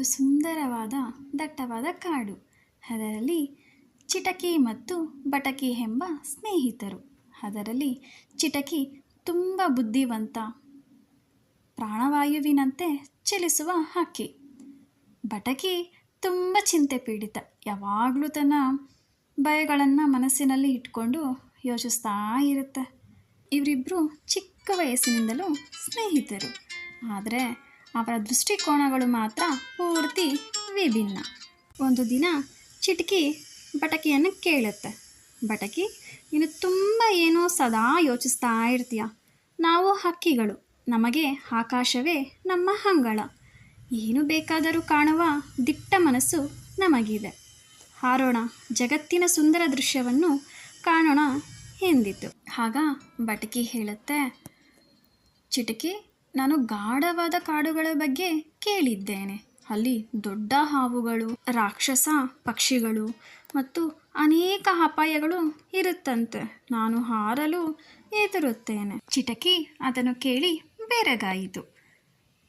ಒಂದು ಸುಂದರವಾದ, ದಟ್ಟವಾದ ಕಾಡು. ಅದರಲ್ಲಿ ಚಿಟಕಿ ಮತ್ತು ಬಟಕಿ ಎಂಬ ಸ್ನೇಹಿತರು. ಅದರಲ್ಲಿ ಚಿಟಕಿ ತುಂಬ ಬುದ್ಧಿವಂತ, ಪ್ರಾಣವಾಯುವಿನಂತೆ ಚಲಿಸುವ ಹಕ್ಕಿ ಬಟಕಿ ತುಂಬ ಚಿಂತೆ ಪೀಡಿತ. ಯಾವಾಗಲೂ ತನ್ನ ಭಯಗಳನ್ನು ಮನಸ್ಸಿನಲ್ಲಿ ಇಟ್ಕೊಂಡು ಯೋಚಿಸ್ತಾ ಇರುತ್ತೆ. ಇವರಿಬ್ಬರು ಚಿಕ್ಕ ವಯಸ್ಸಿನಿಂದಲೂ ಸ್ನೇಹಿತರು. ಆದರೆ ಅವರ ದೃಷ್ಟಿಕೋನಗಳು ಮಾತ್ರ ಪೂರ್ತಿ ವಿಭಿನ್ನ. ಒಂದು ದಿನ ಚಿಟಕಿ ಬಟಕಿಯನ್ನು ಕೇಳುತ್ತೆ. ಬಟಕಿ, ನೀನು ತುಂಬ ಏನೋ ಸದಾ ಯೋಚಿಸ್ತಾ ಇರ್ತೀಯ. ನಾವು ಹಕ್ಕಿಗಳು. ನಮಗೆ ಆಕಾಶವೇ ನಮ್ಮ ಅಂಗಳ ಏನು ಬೇಕಾದರೂ ಕಾಣುವ ದಿಟ್ಟ ಮನಸ್ಸು ನಮಗಿದೆ. ಹಾರೋಣ, ಜಗತ್ತಿನ ಸುಂದರ ದೃಶ್ಯವನ್ನು ಕಾಣೋಣ ಎಂದಿತು ಆಗ ಬಟಕಿ ಹೇಳುತ್ತೆ, ಚಿಟಕಿ ನಾನು ಗಾಢವಾದ ಕಾಡುಗಳ ಬಗ್ಗೆ ಕೇಳಿದ್ದೇನೆ. ಅಲ್ಲಿ ದೊಡ್ಡ ಹಾವುಗಳು, ರಾಕ್ಷಸ, ಪಕ್ಷಿಗಳು ಮತ್ತು ಅನೇಕ ಅಪಾಯಗಳು ಇರುತ್ತಂತೆ. ನಾನು ಹಾರಲು ಎದುರುತ್ತೇನೆ ಚಿಟಕಿ ಅದನ್ನು ಕೇಳಿ ಬೆರಗಾಯಿತು.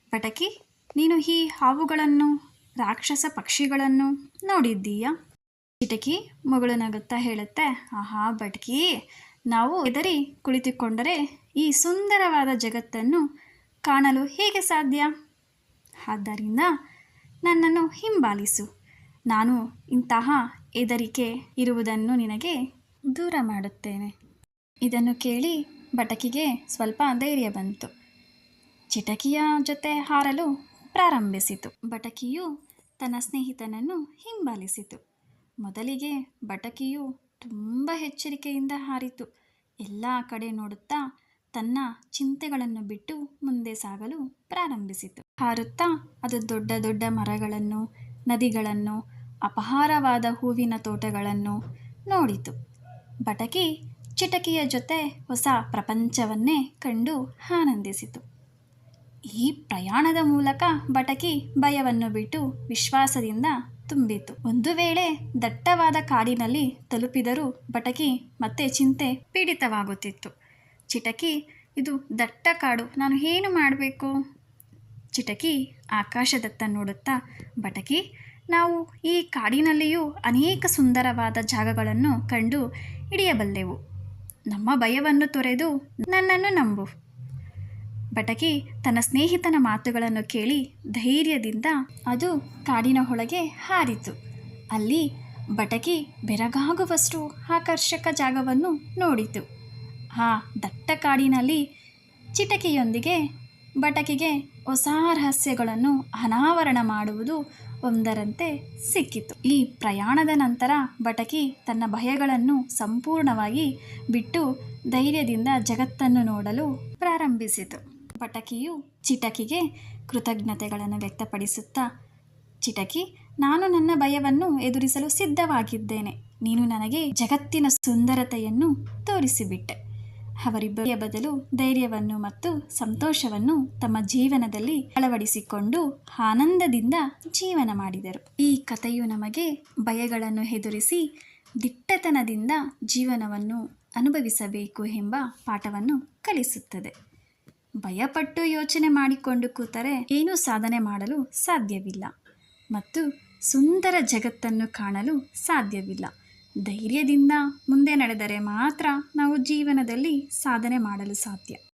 ಪಟಕಿ, ನೀನು ಈ ಹಾವುಗಳನ್ನು, ರಾಕ್ಷಸ ಪಕ್ಷಿಗಳನ್ನು ನೋಡಿದ್ದೀಯಾ? ಚಿಟಕಿ ಮಗಳು ನಗುತ್ತಾ ಹೇಳುತ್ತೆ, ಆಹಾ ಬಟ್ಕಿ ನಾವು ಎದರಿ ಕುಳಿತುಕೊಂಡರೆ ಈ ಸುಂದರವಾದ ಜಗತ್ತನ್ನು ಕಾಣಲು ಹೇಗೆ ಸಾಧ್ಯ? ಆದ್ದರಿಂದ ನನ್ನನ್ನು ಹಿಂಬಾಲಿಸು. ನಾನು ಇಂತಹ ಹೆದರಿಕೆ ಇರುವುದನ್ನು ನಿನಗೆ ದೂರ ಮಾಡುತ್ತೇನೆ. ಇದನ್ನು ಕೇಳಿ ಬಟಕಿಗೆ ಸ್ವಲ್ಪ ಧೈರ್ಯ ಬಂತು. ಚಿಟಕಿಯ ಜೊತೆ ಹಾರಲು ಪ್ರಾರಂಭಿಸಿತು. ಬಟಕಿಯು ತನ್ನ ಸ್ನೇಹಿತನನ್ನು ಹಿಂಬಾಲಿಸಿತು. ಮೊದಲಿಗೆ ಬಟಕಿಯು ತುಂಬ ಎಚ್ಚರಿಕೆಯಿಂದ ಹಾರಿತು. ಎಲ್ಲ ಕಡೆ ನೋಡುತ್ತಾ ತನ್ನ ಚಿಂತೆಗಳನ್ನು ಬಿಟ್ಟು ಮುಂದೆ ಸಾಗಲು ಪ್ರಾರಂಭಿಸಿತು. ಹಾರುತ್ತಾ ಅದು ದೊಡ್ಡ ದೊಡ್ಡ ಮರಗಳನ್ನು, ನದಿಗಳನ್ನು, ಅಪಹಾರವಾದ ಹೂವಿನ ತೋಟಗಳನ್ನು ನೋಡಿತು. ಬಟಕಿ ಚಿಟಕಿಯ ಜೊತೆ ಹೊಸ ಪ್ರಪಂಚವನ್ನೇ ಕಂಡು ಆನಂದಿಸಿತು. ಈ ಪ್ರಯಾಣದ ಮೂಲಕ ಬಟಕಿ ಭಯವನ್ನು ಬಿಟ್ಟು ವಿಶ್ವಾಸದಿಂದ ತುಂಬಿತು. ಒಂದು ವೇಳೆ ದಟ್ಟವಾದ ಕಾಡಿನಲ್ಲಿ ತಲುಪಿದರೂ ಬಟಕಿ ಮತ್ತೆ ಚಿಂತೆ ಪೀಡಿತವಾಗುತ್ತಿತ್ತು. ಚಿಟಕಿ, ಇದು ದಟ್ಟ ಕಾಡು, ನಾನು ಏನು ಮಾಡಬೇಕು? ಚಿಟಕಿ ಆಕಾಶದತ್ತ ನೋಡುತ್ತಾ ಬಟಕಿ, ನಾವು ಈ ಕಾಡಿನಲ್ಲಿಯೂ ಅನೇಕ ಸುಂದರವಾದ ಜಾಗಗಳನ್ನು ಕಂಡು ಹಿಡಿಯಬಲ್ಲೆವು. ನಮ್ಮ ಭಯವನ್ನು ತೊರೆದು ನನ್ನನ್ನು ನಂಬು. ಬಟಕಿ ತನ್ನ ಸ್ನೇಹಿತನ ಮಾತುಗಳನ್ನು ಕೇಳಿ ಧೈರ್ಯದಿಂದ ಅದು ಕಾಡಿನ ಒಳಗೆ ಹಾರಿತು. ಅಲ್ಲಿ ಬಟಕಿ ಬೆರಗಾಗುವಷ್ಟು ಆಕರ್ಷಕ ಜಾಗವನ್ನು ನೋಡಿತು. ಆ ದಟ್ಟ ಕಾಡಿನಲ್ಲಿ ಚಿಟಕಿಯೊಂದಿಗೆ ಬಟಕಿಗೆ ಹೊಸ ರಹಸ್ಯಗಳನ್ನು ಅನಾವರಣ ಮಾಡುವುದು ಒಂದರಂತೆ ಸಿಕ್ಕಿತು. ಈ ಪ್ರಯಾಣದ ನಂತರ ಬಟಕಿ ತನ್ನ ಭಯಗಳನ್ನು ಸಂಪೂರ್ಣವಾಗಿ ಬಿಟ್ಟು ಧೈರ್ಯದಿಂದ ಜಗತ್ತನ್ನು ನೋಡಲು ಪ್ರಾರಂಭಿಸಿತು. ಬಟಕಿಯು ಚಿಟಕಿಗೆ ಕೃತಜ್ಞತೆಗಳನ್ನು ವ್ಯಕ್ತಪಡಿಸುತ್ತಾ, ಚಿಟಕಿ, ನಾನು ನನ್ನ ಭಯವನ್ನು ಎದುರಿಸಲು ಸಿದ್ಧವಾಗಿದ್ದೇನೆ. ನೀನು ನನಗೆ ಜಗತ್ತಿನ ಸುಂದರತೆಯನ್ನು ತೋರಿಸಿಬಿಟ್ಟೆ. ಅವರಿಬ್ಬರ ಬದಲು ಧೈರ್ಯವನ್ನು ಮತ್ತು ಸಂತೋಷವನ್ನು ತಮ್ಮ ಜೀವನದಲ್ಲಿ ಅಳವಡಿಸಿಕೊಂಡು ಆನಂದದಿಂದ ಜೀವನ ಮಾಡಿದರು. ಈ ಕಥೆಯು ನಮಗೆ ಭಯಗಳನ್ನು ಎದುರಿಸಿ ದಿಟ್ಟತನದಿಂದ ಜೀವನವನ್ನು ಅನುಭವಿಸಬೇಕು ಎಂಬ ಪಾಠವನ್ನು ಕಲಿಸುತ್ತದೆ. ಭಯಪಟ್ಟು ಯೋಚನೆ ಮಾಡಿಕೊಂಡು ಕೂತರೆ ಏನೂ ಸಾಧನೆ ಮಾಡಲು ಸಾಧ್ಯವಿಲ್ಲ ಮತ್ತು ಸುಂದರ ಜಗತ್ತನ್ನು ಕಾಣಲು ಸಾಧ್ಯವಿಲ್ಲ. ಧೈರ್ಯದಿಂದ ಮುಂದೆ ನಡೆದರೆ ಮಾತ್ರ ನಾವು ಜೀವನದಲ್ಲಿ ಸಾಧನೆ ಮಾಡಲು ಸಾಧ್ಯ.